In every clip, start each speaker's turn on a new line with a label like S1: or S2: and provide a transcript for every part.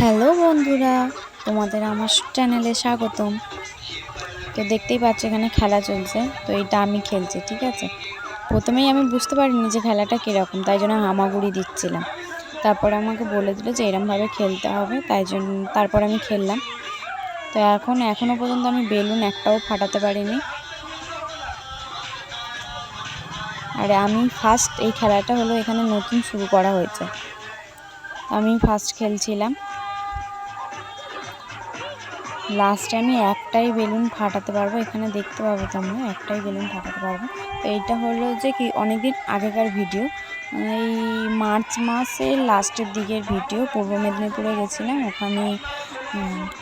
S1: Hello বন্ধুরা, তোমাদের আমার চ্যানেলে স্বাগতম। তো দেখতেই পাচ্ছ এখানে খেলা চলছে, তো এটা আমি খেলছি, ঠিক আছে? প্রথমেই আমি বুঝতে পারিনি যে খেলাটা কীরকম, তাই জন্য হামাগুড়ি দিচ্ছিলাম। তারপরে আমাকে বলে দিল যে এরমভাবে খেলতে হবে, তাই জন্য তারপর আমি খেললাম। তো এখন এখনও পর্যন্ত আমি বেলুন একটাও ফাটাতে পারিনি। আর আমি ফার্স্ট এই খেলাটা হলো এখানে নতুন শুরু করা হয়েছে। আমি ফার্স্ট খেলছিলাম। লাস্টে আমি একটাই বেলুন ফাটাতে পারব, এখানে দেখতে পাবো তোমরা, একটাই বেলুন ফাটাতে পারব। তো এইটা হলো যে কি, অনেকদিন আগেকার ভিডিও এই মার্চ মাসের লাস্টের দিকের ভিডিও, পূর্ব মেদিনীপুরে গেছিলাম, ওখানে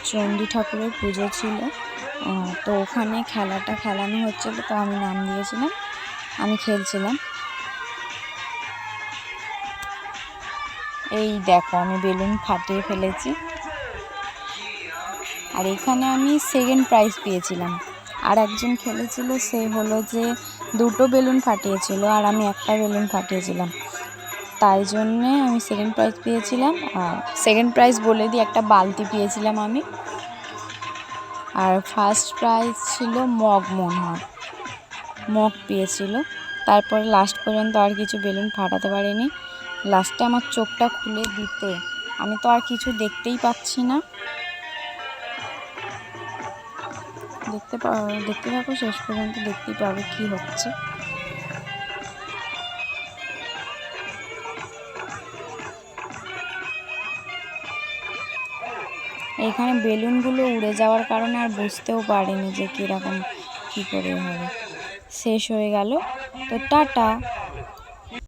S1: চণ্ডী ঠাকুরের পুজো ছিল। তো ওখানে খেলাটা খেলানো হচ্ছিল, তো আমি নাম দিয়েছিলাম, আমি খেলছিলাম। এই দেখো, আমি বেলুন ফাটিয়ে ফেলেছি। আর এখানে আমি সেকেন্ড প্রাইজ পেয়েছিলাম। আর একজন খেলেছিল, সে হলো যে দুটো বেলুন ফাটিয়েছিল আর আমি একটা বেলুন ফাটিয়েছিলাম। তাই জন্যে আমি সেকেন্ড প্রাইজ পেয়েছিলাম। আর সেকেন্ড প্রাইজ বলে দিই একটা বালতি পেয়েছিলাম আমি। আর ফার্স্ট প্রাইজ ছিল মগ মনে হয় মগ পেয়েছিল। তারপরে লাস্ট পর্যন্ত আর কিছু বেলুন ফাটাতে পারিনি। লাস্টে আমার চোখটা খুলে দিতে। আমি তো আর কিছু দেখতেই পাচ্ছি না। দেখতে পা, দেখতে থাকো, শেষ পর্যন্ত দেখতেই পাবে কি হচ্ছে। এখানে বেলুনগুলো উড়ে যাওয়ার কারণে আর বুঝতেও পারিনি যে কীরকম কী করে হবে। শেষ হয়ে গেল। তো টাটা।